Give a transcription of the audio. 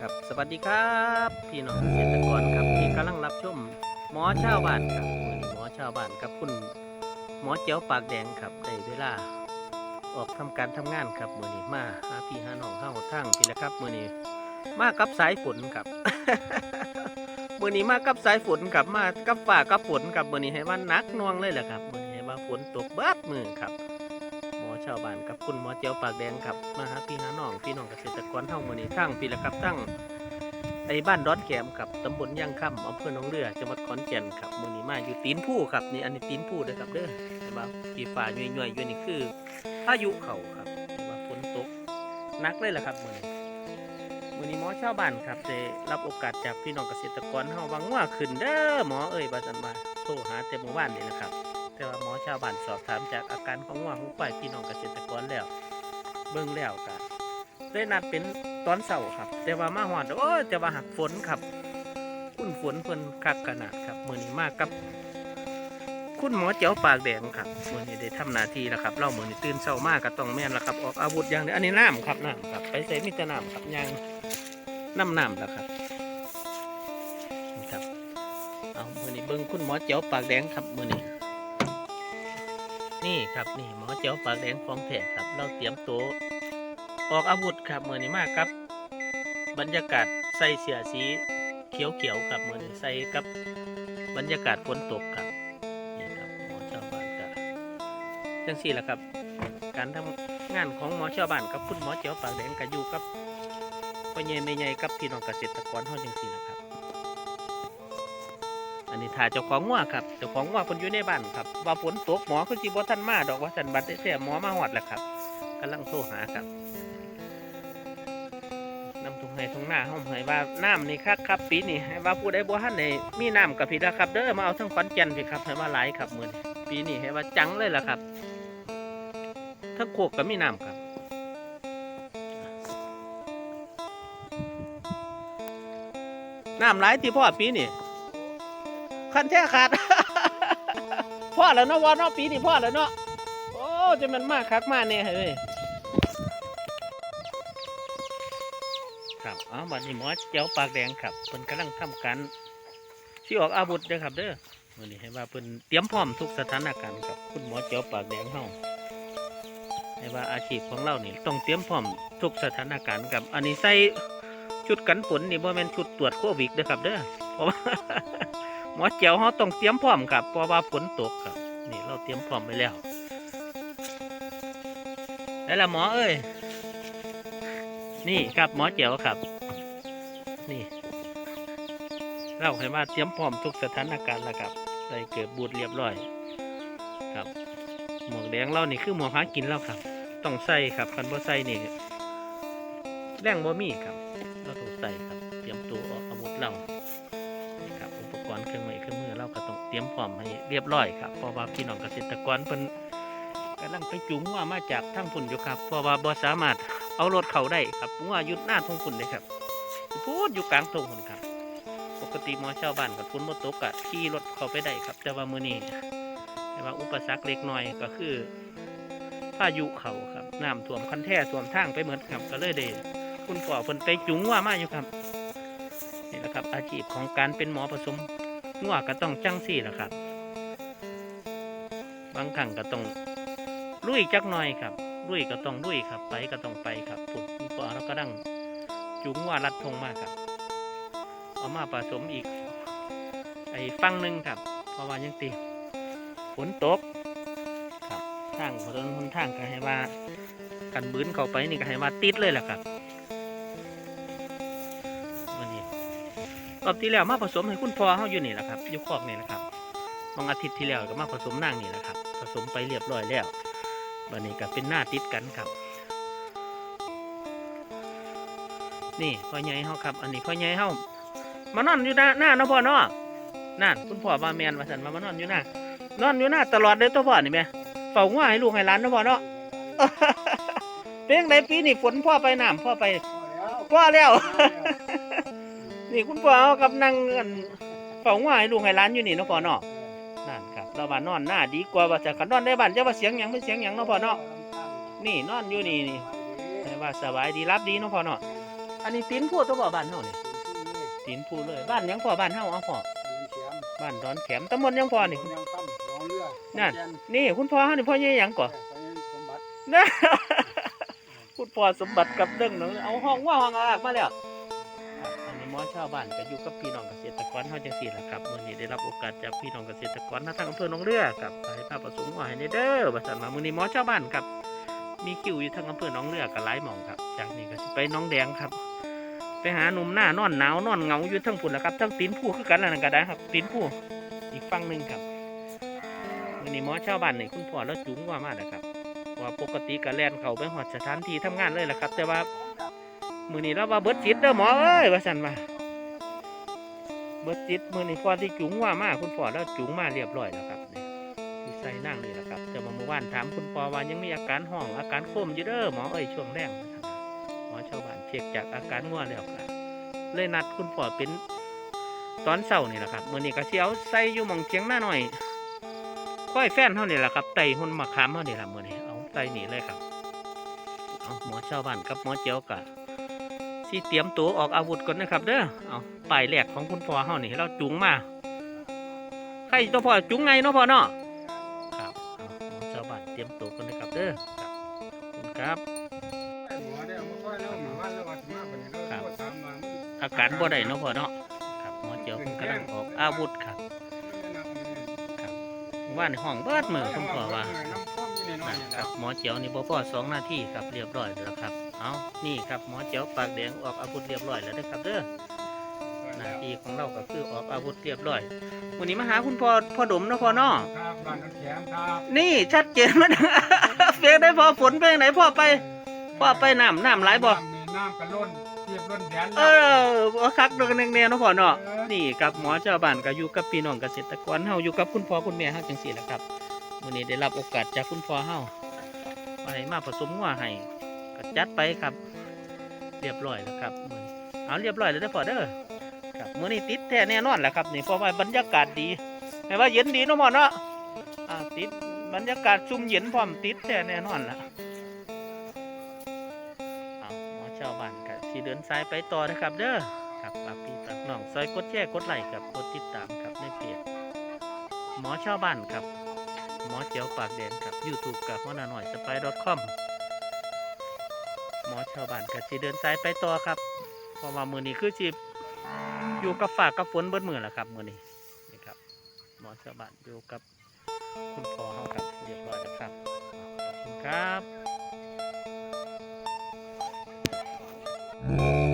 ครับ สวัสดีครับ พี่น้องเกษตรกรครับที่กำลังรับชมหมอชาวบ้านครับมือนหมอชาวบ้านกับคุณหมอเจียวปากแดงครับได้เวลา ออกทำการทำงานครับมือนี้มาหาพี่หาน้องเข้าทั้งพี่ละครับมือนี้มากับสายฝนครับมือนี้มากับสายฝนครับมากับฝ่ากับฝนครับมือนี้ให้ว่านักน่วงเลยแหละครับมือนี้ให้ว่าฝนตกเบิดมือครับ ชาวบ้านกับคุณหมอเจียวปากแดงครับมาหาพี่หาน้องพี่น้องเกษตรกรเท่ามือนี้ทั้งพี่ละครับทั้งไอ้บ้านดอนแขมครับตำบลย่างค่ำอำเภอหนองเรือจังหวัดขอนแก่นครับมือนี้มาอยู่ตีนผู้ครับนี่อันนี้ตีนผู้เด้อครับเด้อเห็นว่าพี่ฝ่าย่อยๆอยู่นี่คือพายุเขาครับเห็นว่าฝนตกนักเลยแหละครับมือนี้มือนี้หมอชาวบ้านครับได้รับโอกาสจากพี่น้องเกษตรกรเฮาวังว่าขึ้นเด้อหมอเอ้ยบาสันมาโทรหาแต่เมื่อวานนี่นะครับ แต่ว่าหมอชาวบ้านสอบถามจากอาการของวัวของควายพี่น้องเกษตรกรแล้ว เบิ่งแล้วก็ได้นัดเป็นตอนเสาร์ครับ แต่ว่ามาหอดโอ้ยแต่ว่าหักฝนครับ คุณฝนเพิ่นคักขนาดครับมือนี้มากกับ คุณหมอเจ้าปากแดงครับมือนี้ได้ทำหน้าที่แล้วครับ เรามือนี้ตื่นเช้ามากก็ต้องแม่นแล้วครับ ออกอาวุธอย่างเดียอันนี้น้ำครับน้ำครับ ไปใส่มิตรน้ำครับยางน้ำน้ำแล้วครับนี่ครับเอามือนี้เบิ่งคุณหมอเจ้าปากแดงครับมือนี้ นี่ครับนี่หมอเจ้าปากแดงของแท้ครับ เราเตรียมตัวออกอาวุธครับเมือนี้มากครับ บรรยากาศใส่เสียสีเขียวเขียวๆครับเมือนี้ใส่กับบรรยากาศฝนตกครับนี่ครับหมอชาบ้านกับจังสี่แหละครับ การทำงานของหมอชาบ้านกับคุณหมอเจ้าปากแดงกับอยู่กับพ่อใหญ่แม่ใหญ่กับพี่น้องเกษตรกรเฮาจังสี่แหละครับ อันนี้ถ่ายเจ้าของงัวครับเจ้าของงัวคนอยู่ในบ้านครับ ว่าฝนตกหมอคือจีบท่านมาดอกว่าท่านบัดได้แท้หมอมาหอดแล้วครับกำลังโทรหาครับน้ำทุ่งให้ทุงหน้าห้องให้ว่าน้ำนี่ครับครับปีนี้ให้ว่าผู้ใดบ่ทันได้มีน้ำกับพี่ละครับ เด้อมาเอาทั้งขอนแก่นพี่ครับให้ว่าหลายครับมือนปีนี้ให้ว่าจังเลยล่ะครับ ทั้งโคกก็มีน้ำครับน้ำหลายที่พ่อปีนี้ คันแท้ขาดพ่อแล้วเนาะวอนเนาะปีนี้พ่อแล้วเนาะโอ้จะมันมากคักมากเนี่ยเฮ้ยครับเอาบัดนี้หมอเจ้าปากแดงครับเพิ่นกำลังทำการที่ออกอาวุธเด้อครับเด้อวันนี้ให้ว่าเพิ่นเตรียมพร้อมทุกสถานการณ์ครับคุณหมอเจ้าปากแดงเฮาให้ว่าอาชีพของเรานี่ต้องเตรียมพร้อมทุกสถานการณ์ครับ อันนี้ใส่ชุดกันฝนนี่บ่แม่นชุดตรวจโควิดเด้อครับเด้อเพราะว่า หมอเจียวเขาต้องเตรียมพร้อมครับเพราะว่าฝนตกครับ นี่เราเตรียมพร้อมไปแล้วแล้วล่ะหมอเอ้ยนี่ครับหมอเจียวครับ นี่เราให้ว่าเตรียมพร้อมทุกสถานการณ์แล้วครับใส่เกือบบูดเรียบร้อย ครับ หมวกแดงเรานี่คือหมวกหากินแล้วครับ ต้องใส่ครับคันบ่ใส่นี่แรงบ่มีครับเราต้องใส่ครับ เตรียมตัวออกอาวุธเรา ต้องเตรียมพร้อมให้เรียบร้อยครับเพราะว่าพี่น้องเกษตรกรเพิ่นกำลังไปจุงว่ามาจากทางฝุ่นอยู่ครับ เพราะว่าบ่สามารถเอารถเข้าได้ครับว่าหยุดหน้าทงฝุ่นเลยครับพูดอยู่กลางทงฝุ่นครับ ปกติหมอชาวบ้านกับฝุ่นบ่ตกอะขี่รถเข้าไปได้ครับ แต่ว่ามื้อนี้แต่ว่าอุปสรรคเล็กน้อยก็คือพายุเขาครับน้ำท่วมคันแท้ท่วมทางไปเหมือนครับก็เลยได้คุณพ่อเพิ่นไปจุงว่ามาอยู่ครับนี่แหละครับอาชีพของการเป็นหมอผสม งัวก็ต้องจังสี่แหละครับ บางครั้งก็ต้องลุยจักหน่อยครับลุยก็ต้องลุยครับ ไปก็ต้องไปครับปุ๊บปอเราก็ดังจุงว่ารัดทงมากครับ เอามาผสมอีก ไอ้ฟังหนึ่งครับ เพราะว่ายังตีฝนตกครับทางถนนหนทางก็ให้ว่ากันบืนเข้าไปนี่ก็ให้ว่าติดเลยแหละครับ รอบที่แล้วมาผสมให้คุณพ่อเขาอยู่นี่แหละครับอยู่คอกนี่แหละครับบางอาทิตย์ที่แล้วก็มาผสมนางนี่แหละครับ ผสมไปเรียบร้อยแล้ววันนี้ก็เป็นหน้าติดกันครับ นี่พ่อใหญ่เขาครับ อันนี้พ่อใหญ่เขามานอนอยู่หน้าหน้าเนาะพ่อเนาะนั่นคุณพ่อมาแมนมาสันมามานอนอยู่หน้านอนอยู่หน้าตลอดเลยตัวพ่อนี่แม่เฝ้าง่วให้ลูกให้หลานเนาะพ่อเนาะเป็นยังไงปีนี้ฝนพ่อไปน้ำพ่อไปพ่อแล้ว นี่คุณพ่อเอากับนั่งอันเฝ้าง่ายลุงให้ร้านอยู่นี่เนาะพ่อเนาะนั่นครับเราบ้านนอนหน้าดีกว่าว่าจะขันนอนได้บ้านจะว่าเสียงหยังไม่เสียงหยังเนาะพ่อเนาะนี่นอนอยู่นี่นี่ให้ว่าสบายดีรับดีเนาะพ่อเนาะอันนี้ตีนพูตัวพ่อบ้านเฮานี่ตีนพูเลยบ้านหยังพ่อบ้านเฮาเอาพ่อบ้านดอนแขมตำบลหยังพ่อนี่ยังตั้มน้องเรือนั่น นี่คุณพ่อเฮานี่พ่อใหญ่หยังก่อสมบัตินะ คุณพ่อสมบัติกับเรื่องหนึงเอาห้องว่าห้องอากมาแล้ว ชาวบ้านก็อยู่กับพี่น้องเกษตรกรเฮาจังซี่แหละครับมื้อนี้ได้รับโอกาสจากพี่น้องเกษตรกรทางอำเภอหนองเรือครับให้พาประสงค์ว่าให้เด้อว่าซั่นมามื้อนี้หมอชาวบ้านครับมีคิวอยู่ทางอำเภอหนองเรือก็หลายหม่องครับ จากนี้ก็สิไปหน้องแดงครับ ไปหาหนุ่มหน้านอนหนาวนอนเหงาอยู่ทั้งฝุ่นแหละครับทั้งตีนผู้คือกันแล้วนั่นก็ได้ครับตีนผู้อีกฝั่งหนึ่งครับมื้อนี้หมอชาวบ้านนี่คุณพ่อแล้วจุงว่ามาแล้วครับว่าปกติก็แล่นเข้าไปหอดสถานที่ทำงานเลยแหละครับ แต่ว่ามือนี้เราว่าเบิดจิตเด้อหมอเอ้ยว่าสันว่า เบิดจิตมือนี้พอที่จุ๋งว่ามากคุณพ่อแล้วจุ๋งมาเรียบร้อยแล้วครับนี่ที่ใส่นั่งนี่แหละครับแต่ว่าเมื่อวานถามคุณพ่อว่ายังมีอาการห้องอาการโคมอยู่เด้อหมอเอ้ยช่วงแรกหมอชาวบ้านเช็คจากอาการง่วแล้วครับเลยนัดคุณพ่อเป็นตอนเช้านี่แหละครับมือนี้ก็เชียวใส่อยู่มองเทียงหน้าหน่อยค่อยแฟนเท่านี่แหละครับไตหุ่นมะขามเท่านี่แหละมือนี้เอาไต่หนีเลยครับเอาหมอชาวบ้านกับหมอเจียวกะ สิเตรียมตัวออกอาวุธก่อนนะครับเด้อเอาป้ายแรกของคุณพ่อเฮานี่เราจุงมาใครตัวพ่อจุงไงเนาะพ่อเนาะครับเอาหมอชาวบ้านเตรียมตัวกันนะครับเด้อครับขอบคุณครับหมอามาค่อยแล้วหมาวันแล้ววัดมาวันนี้เราตามมาอาการบ่ได้เนาะพ่อเนาะครับหมอเจียวกำลังออกอาวุธครับครับว่านห้องเบิดมือคุณพ่อว่าน้ำต้มอยู่ในน้อยๆครับหมอเจียวนี่บ่พอสองนาทีครับเรียบร้อยแล้วครับ เอานี่ครับหมอเจียวปากแดงออกอาวุธเรียบร้อยแล้วนะครับเด้อหน้าที่ของเราก็คือออกอาวุธเรียบร้อยวันนี้มาหาคุณพ่อพ่อดมเนาะพ่อเนาะครับบ้านน้ำแข็งครับนี่ชัดเจนมันเฟียงได้พอฝนเป็นไหนพ่อไปพ่อไปน้ำน้ำไหลายบ่มีน้ำกระล้นเทียบล้นแดนเออบ่คักดอกแนวๆเนาะพ่อเนาะนี่ครับหมอเจ้าบ้านก็อยู่กับพี่น้องเกษตรกรเฮาอยู่กับคุณพ่อคุณแม่เฮาจังซี่แหละครับวันนี้ได้รับโอกาสจากคุณพ่อเฮาไปมาผสมงัวให้ ก็จัดไปครับ เรียบร้อยแล้วครับมือเอาเรียบร้อยแล้วเด้อพอเด้อครับมื้อนี้ติดแท้แน่นอนแหละครับนี่เพราะว่าบรรยากาศดีแม้ว่าเย็นดีเนาะพ่อเนาะอ่าติดบรรยากาศชุ่มเย็นพร้อมติดแท้แน่นอนละเอาหมอชาวบ้านก็สิเดินสายไปต่อนะครับ เด้อครับฝากพี่ฝากน้องซอยกดแชร์กดไลค์ครับกดติดตามครับในเพจหมอชาวบ้านครับ หมอเจียวปากแดงครับ YouTube กับหัวหน้าหน่อยสไปดอทคอม หมอชาวบ้านก็สิเดินสายไปต่อครับเพราะว่ามือนี้คือสิอยู่กับฝากกับฝนเบิดมือแหละครับมือนี้นี่ครับหมอชาวบ้านอยู่กับคุณพ่อเขาครับเรียบร้อยแล้วครับขอบคุณครับ Mm-hmm.